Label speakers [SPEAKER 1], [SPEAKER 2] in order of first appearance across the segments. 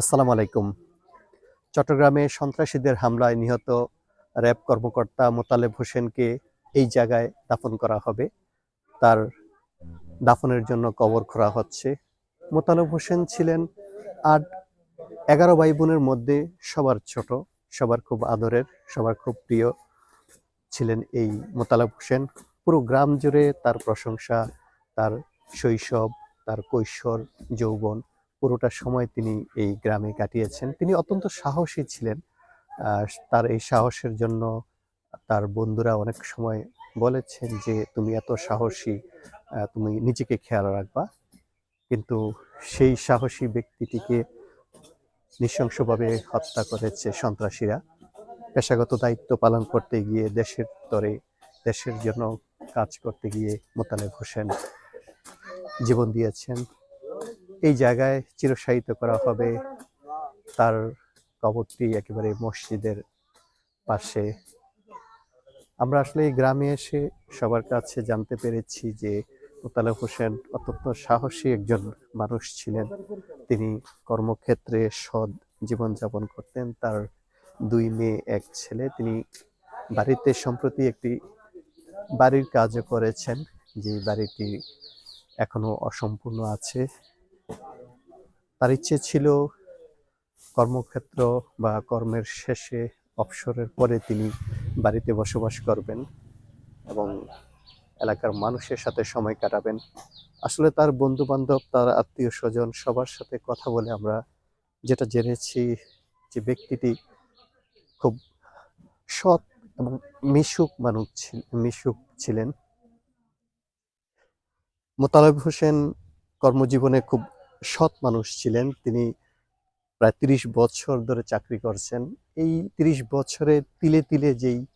[SPEAKER 1] আসসালামু আলাইকুম। চট্টগ্রামে সন্ত্রাসীদের হামলায় নিহত র্যাব কর্মকর্তা মোতালেব হোসেনকে এই জায়গায় দাফন করা হবে। তার দাফনের জন্য কবর খোঁড়া হচ্ছে। মোতালেব হোসেন ছিলেন আট, এগারো ভাই বোনের মধ্যে সবার ছোট, সবার খুব আদরের, সবার খুব প্রিয় ছিলেন এই মোতালেব হোসেন। পুরো গ্রাম জুড়ে তার প্রশংসা, তার শৈশব, তার কৈশোর, যৌবন পুরোটা সময় তিনি এই গ্রামে কাটিয়েছেন। তিনি অত্যন্ত সাহসী ছিলেন। তার এই সাহসের জন্য তার বন্ধুরা অনেক সময় বলেছেন যে, তুমি এত সাহসী তুমি নিজেকে খেয়াল রাখবা। কিন্তু সেই সাহসী ব্যক্তিটিকে নৃশংসভাবে হত্যা করেছে সন্ত্রাসীরা। পেশাগত দায়িত্ব পালন করতে গিয়ে দেশের তরে, দেশের জন্য কাজ করতে গিয়ে মোতালেব হোসেন জীবন দিয়েছেন। এই জায়গায় চিরসাহিত করা হবে। তার কবরটি একেবারে মসজিদের পাশে। আমরা আসলে এই গ্রামে এসে সবার কাছে জানতে পেরেছি যে মোতালেব হোসেন অত্যন্ত সাহসী একজন মানুষ ছিলেন। তিনি কর্মক্ষেত্রে সৎ জীবনযাপন করতেন। তার দুই মেয়ে, এক ছেলে। তিনি বাড়িতে সম্প্রতি একটি বাড়ির কাজও করেছেন, যে বাড়িটি এখনও অসম্পূর্ণ আছে। তার ইচ্ছে ছিল কর্মক্ষেত্র বা কর্মের শেষে অবসরের পরে তিনি বাড়িতে বসবাস করবেন এবং এলাকার মানুষের সাথে সময় কাটাবেন। আসলে তার বন্ধু বান্ধব তার আত্মীয় স্বজন সবার সাথে কথা বলে আমরা যেটা জেনেছি যে ব্যক্তিটি খুব সৎ এবং মিশুক মানুষ মিশুক ছিলেন। মোতালেব হোসেন কর্মজীবনে খুব সৎ মানুষ ছিলেন। তিনি প্রায় তিরিশ বছর ধরে চাকরি করছেন। এই তিরিশ বছরে তিলে তিলে যেই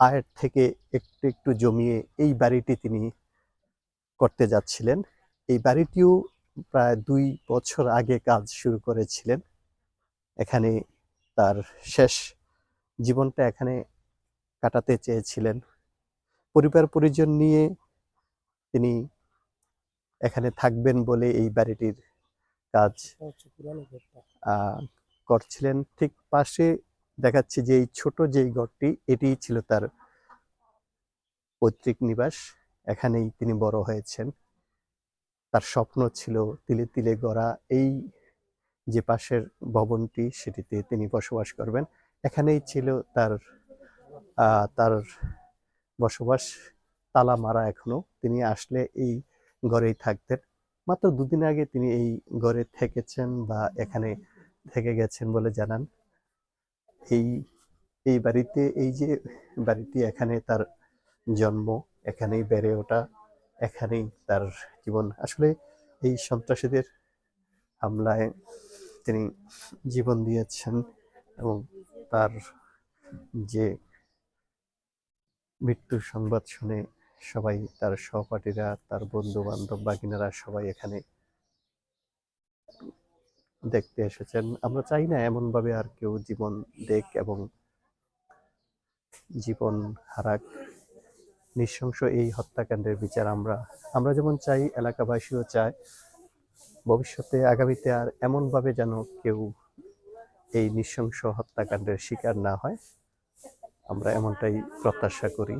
[SPEAKER 1] আয়ের থেকে একটু একটু জমিয়ে এই বাড়িটি তিনি করতে যাচ্ছিলেন। এই বাড়িটিও প্রায় দুই বছর আগে কাজ শুরু করেছিলেন। এখানে তার শেষ জীবনটা এখানে কাটাতে চেয়েছিলেন। পরিবার পরিজন নিয়ে তিনি এখানে থাকবেন বলে এই বাড়িটির কাজ করছিলেন। ঠিক পাশে দেখাচ্ছি যে এই ছোট যেই ঘরটি এটি ছিল তার পৈতৃক নিবাস। এখানেই তিনি বড় হয়েছেন। তার স্বপ্ন ছিল তিলে তিলে গড়া। এই যে পাশের ভবনটি সেটিতে তিনি বসবাস করবেন। এখানেই ছিল তার তার বসবাস। তালা মারা এখনও। তিনি আসলে এই ঘরেই থাকতেন। মাত্র দুদিন আগে তিনি এই ঘরে থেকেছেন বা এখানে থেকে গেছেন বলে জানান। এই এই বাড়িতে, এই যে বাড়িটি এখানে তার জন্ম, এখানেই বেড়ে ওঠা, এখানেই তার জীবন। আসলে এই সন্ত্রাসীদের হামলায় তিনি জীবন দিয়েছেন এবং তার যে মৃত্যুর সংবাদ শুনে সবাই তার সহপাঠীরা, তার বন্ধু বান্ধব বাগিনারা সবাই এখানে দেখতে এসেছেন। আমরা চাই না এমন ভাবে আর কেউ জীবন দেখ এবং জীবন হারাক। নৃশংস এই হত্যাকাণ্ডের বিচার আমরা আমরা যেমন চাই, এলাকাবাসীও চায়। ভবিষ্যতে, আগামীতে আর এমন ভাবে যেন কেউ এই নৃশংস হত্যাকাণ্ডের শিকার না হয়, আমরা এমনটাই প্রত্যাশা করি।